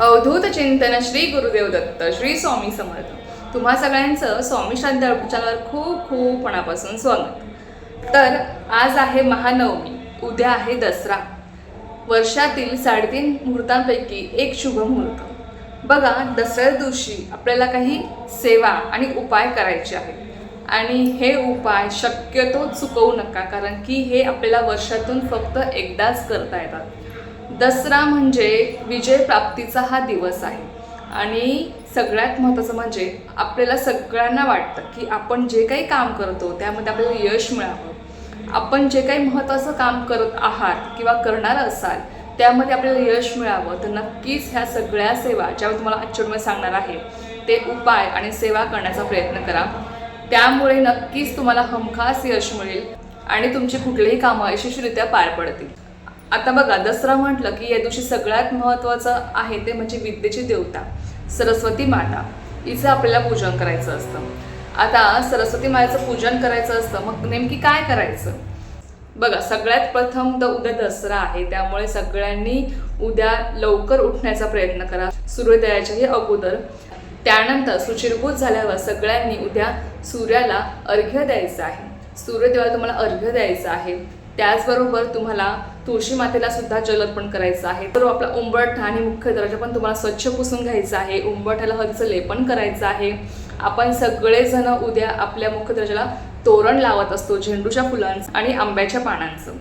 अवधूत चिंतन श्री गुरुदेव दत्त श्री स्वामी समर्थ. तुम्हा सगळ्यांचं स्वामी श्रद्धा चॅनलवर खूप खूप मनापासून स्वागत. तर आज आहे महानवमी उद्या आहे दसरा. वर्षातील साडेतीन मुहूर्तांपैकी एक शुभ मुहूर्त. बघा दसऱ्या दिवशी आपल्याला काही सेवा आणि उपाय करायचे आहेत. आणि हे उपाय शक्यतो चुकवू नका कारण की हे आपल्याला वर्षातून फक्त एकदाच करता येतात. दसरा म्हणजे विजय प्राप्तीचा हा दिवस आहे. आणि सगळ्यात महत्त्वाचं म्हणजे आपल्याला सगळ्यांना वाटतं की आपण जे काही काम करतो त्यामध्ये आपल्याला यश मिळावं. आपण जे काही महत्त्वाचं काम करत आहात किंवा करणार असाल त्यामध्ये आपल्याला यश मिळावं. तर नक्कीच ह्या सगळ्या सेवा ज्या मी तुम्हाला आजच्या सांगणार आहे ते उपाय आणि सेवा करण्याचा प्रयत्न करा. त्यामुळे नक्कीच तुम्हाला हमखास यश मिळेल आणि तुमची कुठलेही कामं यशस्वीरित्या पार पडतील. आता बघा दसरा म्हटलं की या दिवशी सगळ्यात महत्त्वाचं आहे ते म्हणजे विद्येची देवता सरस्वती माता. हिचं आपल्याला पूजन करायचं असतं. आता सरस्वती मातेचं पूजन करायचं असतं मग नेमकी काय करायचं? बघा सगळ्यात प्रथम तर उद्या दसरा आहे त्यामुळे सगळ्यांनी उद्या लवकर उठण्याचा प्रयत्न करा. सूर्योदयाच्याही अगोदर. त्यानंतर सुचिरभूत झाल्यावर सगळ्यांनी उद्या सूर्याला अर्घ्य द्यायचं आहे. सूर्यदेवाला तुम्हाला अर्घ्य द्यायचं आहे. त्याचबरोबर तुम्हाला तुळशी मातेला सुद्धा जल अर्पण करायचं आहे. तर आपला उंबरठा आणि मुख्य दरवाजा पण तुम्हाला स्वच्छ पुसून घ्यायचा आहे. उंबरठ्याला हळदीचं लेपन करायचं आहे. आपण सगळेजण उद्या आपल्या मुख्य दरवाजाला तोरण लावत असतो झेंडूच्या फुलांचं आणि आंब्याच्या पानांचं.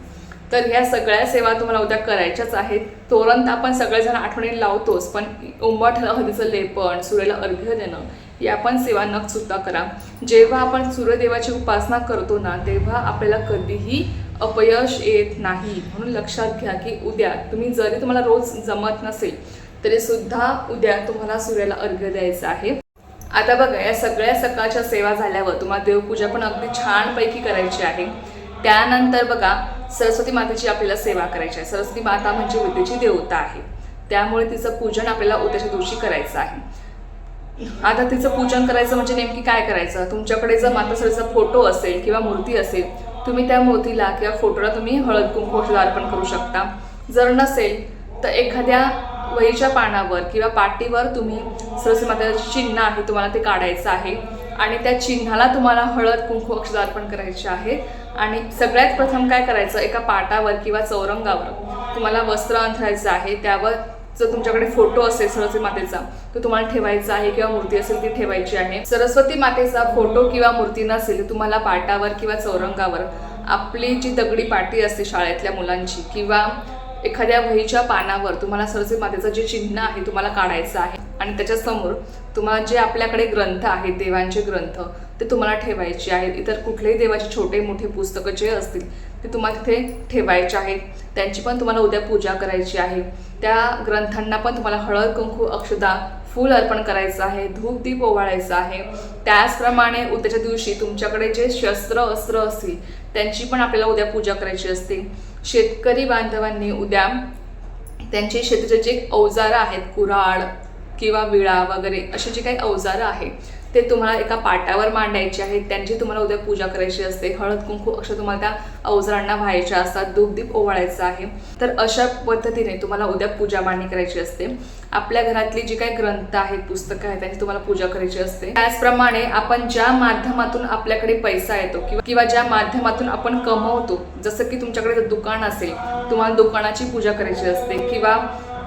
तर ह्या सगळ्या सेवा तुम्हाला उद्या करायच्याच आहेत. तोरण तर आपण सगळेजण आठवणी लावतोच पण उंबरठ्याला हळदीचं लेपन सूर्याला अर्घ्य देणं या पण सेवा नक सुद्धा करा. जेव्हा आपण सूर्यदेवाची उपासना करतो ना तेव्हा आपल्याला कधीही अपयश येत नाही. म्हणून लक्षात घ्या की उद्या तुम्ही जरी तुम्हाला रोज जमत नसेल तरी सुद्धा उद्या तुम्हाला सूर्याला अर्घ्य द्यायचं आहे. आता बघा या सगळ्या सकाळच्या सेवा झाल्यावर तुम्हाला देवपूजा पण अगदी छानपैकी करायची आहे. त्यानंतर बघा सरस्वती मातेची आपल्याला सेवा करायची आहे. सरस्वती माता म्हणजे विद्येची देवता आहे. त्यामुळे तिचं पूजन आपल्याला उद्याच्या दिवशी करायचं आहे. आता तिचं पूजन करायचं म्हणजे नेमकी काय करायचं? तुमच्याकडे जर माता सरस्वतीचा फोटो असेल किंवा मूर्ती असेल तुम्ही त्या मूर्तीला किंवा फोटोला तुम्ही हळद कुंकू औषध अर्पण करू शकता. जर नसेल तर एखाद्या वहीच्या पानावर किंवा पाटीवर तुम्ही सरस्वती माताचं चिन्ह आहे तुम्हाला ते काढायचं आहे. आणि त्या चिन्हाला तुम्हाला हळद कुंकू अक्षर अर्पण करायचे आहे. आणि सगळ्यात प्रथम काय करायचं? एका पाटावर किंवा चौरंगावर तुम्हाला वस्त्र अंथरायचं आहे. त्यावर जर तुमच्याकडे फोटो असेल सरस्वती मातेचा तो तुम्हाला ठेवायचा आहे किंवा मूर्ती असेल ती ठेवायची आहे. सरस्वती मातेचा फोटो किंवा मूर्ती नसेल तुम्हाला पाटावर किंवा चौरंगावर आपली जी दगडी पाटी असते शाळेतल्या मुलांची किंवा एखाद्या वहीच्या पानावर तुम्हाला सरस्वती मातेचं जे चिन्ह आहे तुम्हाला काढायचं आहे आणि त्याच्यासमोर तुम्हाला जे आपल्याकडे ग्रंथ आहेत देवांचे ग्रंथ ते तुम्हाला ठेवायचे आहेत. इतर कुठलेही देवाचे छोटे मोठे पुस्तकं जे असतील ते तुम्हाला तिथे ठेवायचे आहेत. त्यांची पण तुम्हाला उद्या पूजा करायची आहे. त्या ग्रंथांना पण तुम्हाला हळद कुंकू अक्षदा फूल अर्पण करायचं आहे धूप दीप ओवाळायचं आहे. त्याचप्रमाणे उद्याच्या दिवशी तुमच्याकडे जे शस्त्र अस्त्र असतील त्यांची पण आपल्याला उद्या पूजा करायची असते. शेतकरी बांधवांनी उद्या त्यांचे शेतीचे जे अवजारं आहेत कुऱ्हाड किंवा विळा वगैरे असे जे काही अवजारं आहेत ते तुम्हाला एका पाटावर मांडायचे आहेत त्यांची तुम्हाला उद्या पूजा करायची असते. हळद कुंकू अशा तुम्हाला त्या अवजारांना व्हायच्या असतात. दुपदीप ओवाळायचं आहे. तर अशा पद्धतीने तुम्हाला उद्या पूजा मांडणी करायची असते. आपल्या घरातली जी काही ग्रंथ आहेत पुस्तकं आहेत त्यांची तुम्हाला पूजा करायची असते. त्याचप्रमाणे आपण ज्या माध्यमातून आपल्याकडे पैसा येतो किंवा किंवा ज्या माध्यमातून आपण कमवतो जसं की तुमच्याकडे दुकान असेल तुम्हाला दुकानाची पूजा करायची असते किंवा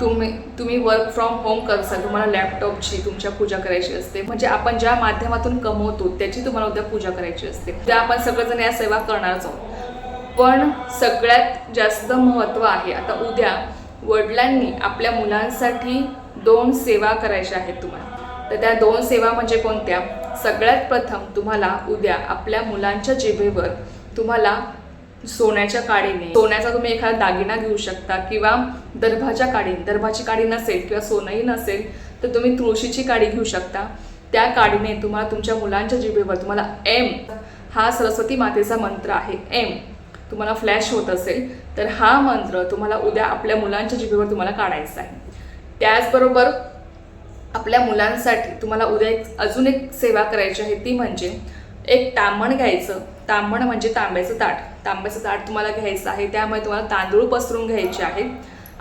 तुम्ही तुम्ही वर्क फ्रॉम होम करसाल तुम्हाला लॅपटॉपची तुमच्या पूजा करायची असते. म्हणजे आपण ज्या माध्यमातून कमवतो त्याची तुम्हाला उद्या पूजा करायची असते. त्या आपण सगळेजण या सेवा करणारच आहोत. पण सगळ्यात जास्त महत्त्व आहे आता उद्या वडिलांनी आपल्या मुलांसाठी दोन सेवा करायच्या आहेत तुम्हाला. तर त्या दोन सेवा म्हणजे कोणत्या? सगळ्यात प्रथम तुम्हाला उद्या आपल्या मुलांच्या जिभेवर तुम्हाला सोन्याच्या काडीने. सोन्याचा तुम्ही एखादा दागिना घेऊ शकता किंवा दर्भाच्या काडी दर्भाची काडी नसेल किंवा सोनंही नसेल तर तुम्ही तुळशीची काडी घेऊ शकता. त्या काडीने तुम्हाला तुमच्या मुलांच्या जिभेवर तुम्हाला एम हा सरस्वती मातेचा मंत्र आहे. एम तुम्हाला फ्लॅश होत असेल तर हा मंत्र तुम्हाला उद्या आपल्या मुलांच्या जिभेवर तुम्हाला काढायचा आहे. त्याचबरोबर आपल्या मुलांसाठी तुम्हाला उद्या एक अजून एक सेवा करायची आहे ती म्हणजे एक तांबण घ्यायचं. तांबण म्हणजे तांब्याचं ताट. तांब्याचं ताट तुम्हाला घ्यायचं आहे त्यामुळे तुम्हाला तांदूळ पसरून घ्यायचे आहेत.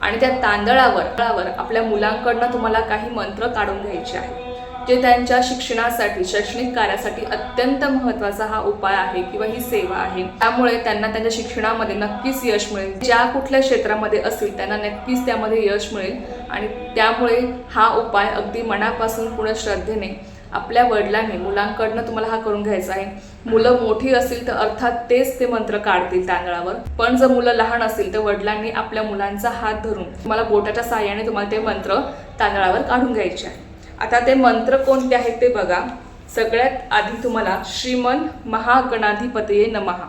आणि त्या तांदळावर आपल्या मुलांकडनं तुम्हाला काही मंत्र काढून घ्यायचे आहे जे त्यांच्या शिक्षणासाठी शैक्षणिक कार्यासाठी अत्यंत महत्त्वाचा हा उपाय आहे किंवा ही सेवा आहे. त्यामुळे त्यांना त्यांच्या शिक्षणामध्ये नक्कीच यश मिळेल. ज्या कुठल्या क्षेत्रामध्ये असतील त्यांना नक्कीच त्यामध्ये यश मिळेल. आणि त्यामुळे हा उपाय अगदी मनापासून पूर्ण श्रद्धेने आपल्या वडिलांनी मुलांकडनं तुम्हाला हा करून घ्यायचा आहे. मुलं मोठी असतील तर अर्थात तेच ते मंत्र काढतील तांदळावर. पण जर मुलं लहान असतील तर वडिलांनी आपल्या मुलांचा हात धरून तुम्हाला बोटाच्या साहाय्याने तुम्हाला ते मंत्र तांदळावर काढून घ्यायचे आहे. आता ते मंत्र कोणते आहेत ते बघा. सगळ्यात आधी तुम्हाला श्रीमन महागणाधिपतये नमहा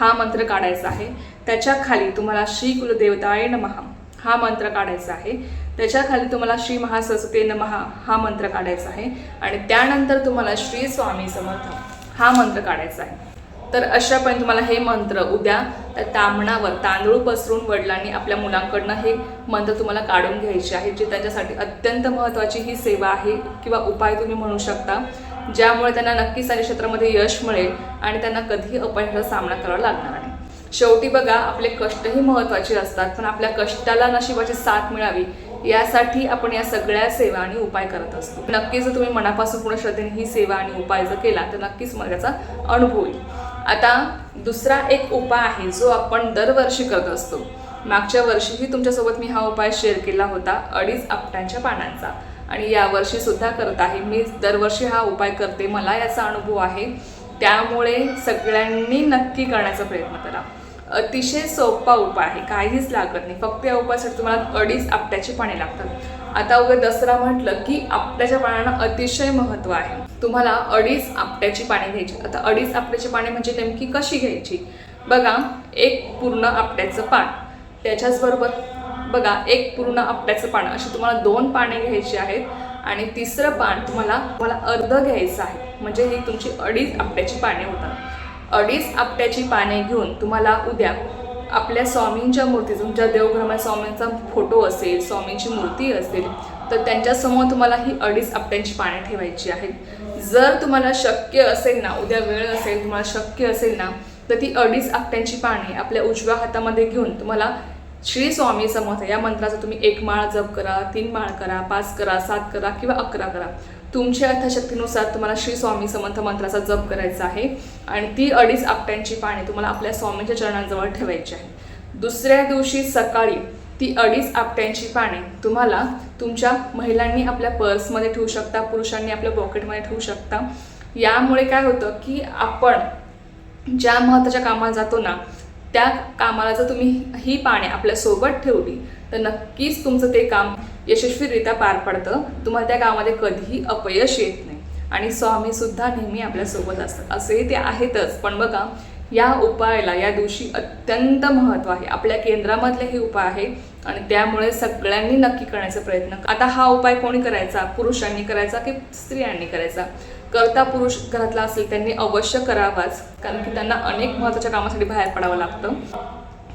हा मंत्र काढायचा आहे. त्याच्याखाली तुम्हाला श्री कुलदेवताय नमहा हा मंत्र काढायचा आहे. त्याच्याखाली तुम्हाला श्री महासरस्वती नमहा हा मंत्र काढायचा आहे. आणि त्यानंतर तुम्हाला श्री स्वामी समर्थ हा मंत्र काढायचा आहे. तर अशापणे तुम्हाला हे मंत्र उद्या त्या तांबणावर तांदूळ पसरून वडिलांनी आपल्या मुलांकडनं हे मंत्र तुम्हाला काढून घ्यायचे आहेत जे त्यांच्यासाठी अत्यंत महत्त्वाची ही सेवा आहे किंवा उपाय तुम्ही म्हणू शकता ज्यामुळे त्यांना नक्कीच त्यांच्या क्षेत्रामध्ये यश मिळेल आणि त्यांना कधीही अपयशाचा सामना करावा लागणार नाही. शेवटी बघा आपले कष्टही महत्त्वाचे असतात पण आपल्या कष्टाला नशिबाची साथ मिळावी यासाठी आपण या सगळ्या सेवा आणि उपाय करत असतो. नक्कीच जर तुम्ही मनापासून पूर्ण श्रद्धेने ही सेवा आणि उपाय जर केला तर नक्कीच मला त्याचा अनुभव येईल. आता दुसरा एक उपाय आहे जो आपण दरवर्षी करत असतो. मागच्या वर्षीही तुमच्यासोबत मी हा उपाय शेअर केला होता अडीच आपट्यांच्या पानांचा. आणि यावर्षी सुद्धा करत आहे. मी दरवर्षी हा उपाय करते मला याचा अनुभव आहे. त्यामुळे सगळ्यांनी नक्की करण्याचा प्रयत्न करा. अतिशय सोपा उपाय आहे काहीच लागत नाही. फक्त या उपायासाठी तुम्हाला अडीच आपट्याची पाने लागतात. आता उगे दसरा म्हटलं की आपट्याच्या पानांना अतिशय महत्त्व आहे. तुम्हाला अडीच आपट्याची पाने घ्यायची. आता अडीच आपट्याची पाने म्हणजे नेमकी कशी घ्यायची? बघा एक पूर्ण आपट्याचं पान. त्याच्याचबरोबर बघा एक पूर्ण आपट्याचं पान. अशी तुम्हाला दोन पाने घ्यायची आहेत आणि तिसरं पान तुम्हाला तुम्हाला अर्ध घ्यायचं आहे. म्हणजे ही तुमची अडीच आपट्याची पाने होतात. अडीच आपट्याची पाने घेऊन तुम्हाला उद्या आपल्या स्वामींच्या मूर्ती तुमच्या देवघरामध्ये स्वामींचा फोटो असेल स्वामींची मूर्ती असेल तर त्यांच्यासमोर तुम्हाला ही अडीच आपट्यांची पाने ठेवायची आहेत. जर तुम्हाला शक्य असेल ना उद्या वेळ असेल तुम्हाला शक्य असेल ना तर ती अडीच आपट्यांची पाने आपल्या उजव्या हातामध्ये घेऊन तुम्हाला श्री स्वामी समर्थ या मंत्राचा तुम्ही एक माळ जप करा तीन माळ करा पाच करा सात करा किंवा अकरा करा. तुमच्या अर्थशक्तीनुसार तुम्हाला श्री स्वामी समर्थ मंत्राचा जप करायचा आहे. आणि ती अडीच आपट्यांची पाने तुम्हाला आपल्या स्वामींच्या चरणांजवळ ठेवायची आहे. दुसऱ्या दिवशी सकाळी ती अडीच आपट्यांची पाने तुम्हाला तुमच्या महिलांनी आपल्या पर्समध्ये ठेवू शकता पुरुषांनी आपल्या पॉकेटमध्ये ठेवू शकता. यामुळे काय होतं की आपण ज्या महत्त्वाच्या कामाला जातो ना त्या कामाला जर तुम्ही ही पाने आपल्यासोबत ठेवली तर नक्कीच तुमचं ते काम यशस्वीरित्या पार पडतं. तुम्हाला त्या कामामध्ये कधीही अपयश येत नाही. आणि स्वामीसुद्धा नेहमी आपल्यासोबत असतात. असेही ते आहेतच. पण बघा या उपायाला या दिवशी अत्यंत महत्त्व आहे. आपल्या केंद्रामधले हे उपाय आहे आणि त्यामुळे सगळ्यांनी नक्की करण्याचा प्रयत्न आता हा उपाय कोणी करायचा? पुरुषांनी करायचा की स्त्रियांनी करायचा? करता पुरुष घरातला असेल त्यांनी अवश्य करावाच. कारण की त्यांना अनेक महत्त्वाच्या कामासाठी बाहेर पडावं लागतं.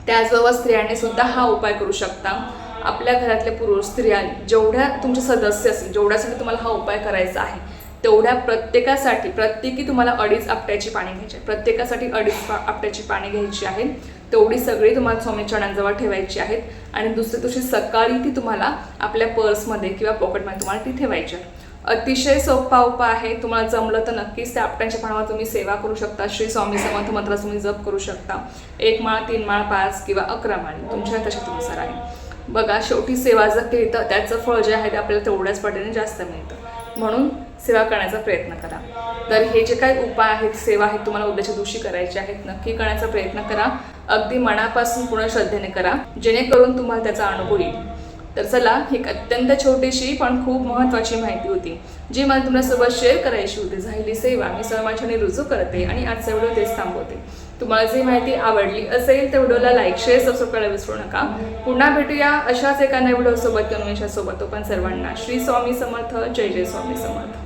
त्याचबरोबर स्त्रियांनी सुद्धा हा उपाय करू शकता. आपल्या घरातले पुरुष स्त्रिया जेवढ्या तुमचे सदस्य असतील जेवढ्यासाठी तुम्हाला हा उपाय करायचा आहे तेवढ्या प्रत्येकासाठी प्रत्येकी तुम्हाला अडीच आपट्याची पाणी घ्यायची आहे. प्रत्येकासाठी अडीच पा आपट्याची पाणी घ्यायची आहेत तेवढी सगळी तुम्हाला स्वामी चरणांजवळ ठेवायची आहेत. आणि दुसऱ्या दिवशी सकाळी ती तुम्हाला आपल्या पर्समध्ये किंवा पॉकेटमध्ये तुम्हाला ती ठेवायची आहे. अतिशय सोपा उपाय आहे. तुम्हाला जमलं तर नक्कीच त्या आपट्यांच्या पाण्यावर तुम्ही सेवा करू शकता. श्री स्वामी समर्थ मंत्राचा तुम्ही जप करू शकता. एक माळ तीन माळ पाच किंवा अकरा माळ. तुमच्या शक्तीनुसार आहे. बघा शेवटी सेवा जर केली तर त्याचं फळ जे आहे ते आपल्याला तेवढ्याच पटीने जास्त मिळतं. म्हणून सेवा करण्याचा प्रयत्न करा. तर हे जे काही उपाय आहेत सेवा आहेत तुम्हाला उद्याच्या दिवशी करायचे आहेत नक्की करण्याचा प्रयत्न करा. अगदी मनापासून पूर्ण श्रद्धेने करा. जेणेकरून तुम्हाला त्याचा अनुभव येईल. तर चला ही एक अत्यंत छोटीशी पण खूप महत्त्वाची माहिती होती जी मला तुमच्यासोबत शेअर करायची होती. झालेली सेवा मी सर्वांच्याने रुजू करते आणि आजचा व्हिडिओ तेच थांबवते. तुम्हाला जी माहिती आवडली असेल तर व्हिडिओला लाईक शेअर सबस्क्राईब करायला विसरू नका. पुन्हा भेटूया अशाच एका नव्या व्हिडिओसोबत किंवा सोबत तो पण सर्वांना श्री स्वामी समर्थ जय जय स्वामी समर्थ.